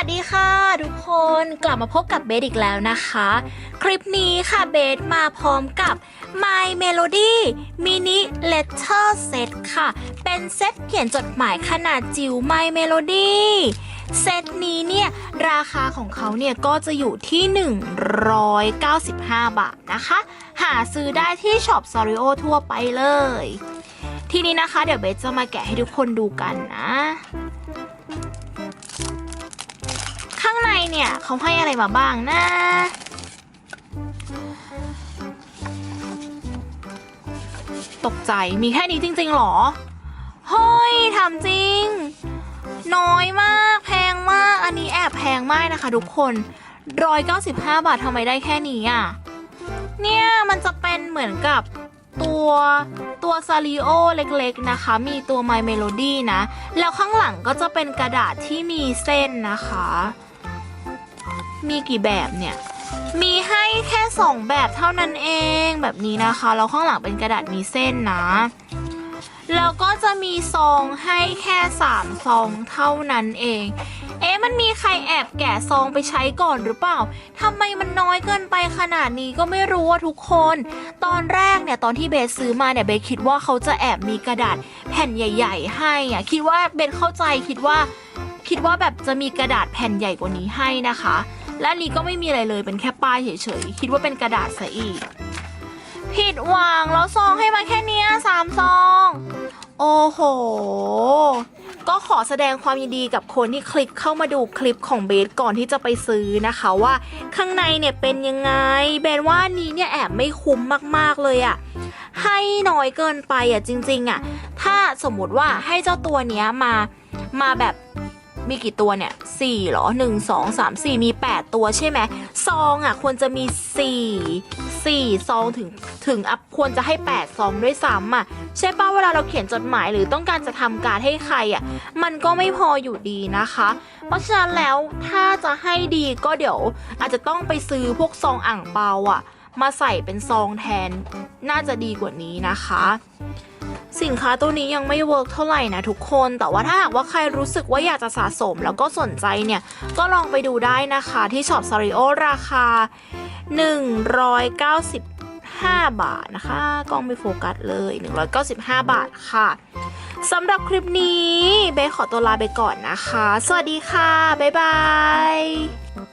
ัสดีค่ะ ทุกคนกลับมาพบกับเบสอีกแล้วนะคะ คลิปนี้ค่ะเบสมาพร้อมกับ My Melody Mini Letter Set ค่ะ เป็นเซตเขียนจดหมายขนาดจิ๋ว My Melody เซตนี้เนี่ย ราคาของเขาเนี่ย ก็จะอยู่ที่ 195 บาทนะคะ หาซื้อได้ที่ช็อปซาริโอทั่วไปเลย ทีนี้นะคะ เดี๋ยวเบสจะมาแกะให้ทุกคนดูกันนะ เนี่ย เขาให้อะไรมาบ้างนะ ตกใจมีแค่นี้จริง ๆหรอ เฮ้ยทำจริง น้อยมากแพงมาก อันนี้แอบแพงมากนะคะทุกคนร้อยเก้าสิบห้าบาททำไมได้แค่นี้อะ เนี่ยมันจะเป็นเหมือนกับตัวตัวซาริโอเล็กๆนะคะ มีตัว My Melody นะ แล้วข้างหลังก็จะเป็นกระดาษที่มีเส้นนะคะ มีกี่แบบเนี่ย มีให้แค่สองแบบเท่านั้นเองแบบนี้นะคะ แล้วข้างหลังเป็นกระดาษมีเส้นนะ แล้วก็จะมีซองให้แค่สามซองเท่านั้นเอง เอ๊ะมันมีใครแอบแกะซองไปใช้ก่อนหรือเปล่าทำไมมันน้อยเกินไปขนาดนี้ก็ไม่รู้ว่าทุกคน ตอนแรกเนี่ยตอนที่เบสซื้อมาเนี่ยเบสคิดว่าเขาจะแอบมีกระดาษแผ่นใหญ่ ๆ ให้อะคิดว่าเบสเข้าใจคิดว่าคิดว่าแบบจะมีกระดาษแผ่นใหญ่กว่านี้ให้นะคะ และนี้ก็ไม่มีอะไรเลยเป็นแค่ป้ายเฉยๆ คิดว่าเป็นกระดาษซะอีก ผิดหวังแล้วซองให้มาแค่เนี้ยสามซอง โอ้โห ก็ขอแสดงความยินดีกับคนที่คลิกเข้ามาดูคลิปของเบสก่อนที่จะไปซื้อนะคะว่าข้างในเนี่ยเป็นยังไง เบสว่านี้เนี่ยแอบไม่คุ้มมากๆเลยอะให้น้อยเกินไปอะจริง ๆ อะ ถ้าสมมติว่าให้เจ้าตัวเนี้ยมามาแบบ มีกี่ตัวเนี่ยสี่เหรอหนึ่งสองสามสี่มีแปดตัวใช่ไหมซองอะควรจะมีสี่สี่ซองถึงถึงอัพควรจะให้แปดซองด้วยซ้ำอะใช่ป่ะเวลาเราเขียนจดหมายหรือต้องการจะทำการให้ใครอะมันก็ไม่พออยู่ดีนะคะ เพราะฉะนั้นแล้วถ้าจะให้ดีก็เดี๋ยวอาจจะต้องไปซื้อพวกซองอ่างเปาอะ มาใส่เป็นซองแทนน่าจะดีกว่านี้นะคะ สินค้าตัวนี้ยังไม่เวิร์กเท่าไหร่นะทุกคน แต่ว่าถ้าหากว่าใครรู้สึกว่าอยากจะสะสมแล้วก็สนใจเนี่ย ก็ลองไปดูได้นะคะที่ช็อปซาริโอราคา 195 บาทนะคะ กล้องไม่โฟกัสเลย 195 บาทค่ะสำหรับคลิปนี้เบขอตัวลาไปก่อนนะคะ สวัสดีค่ะ บ๊ายบาย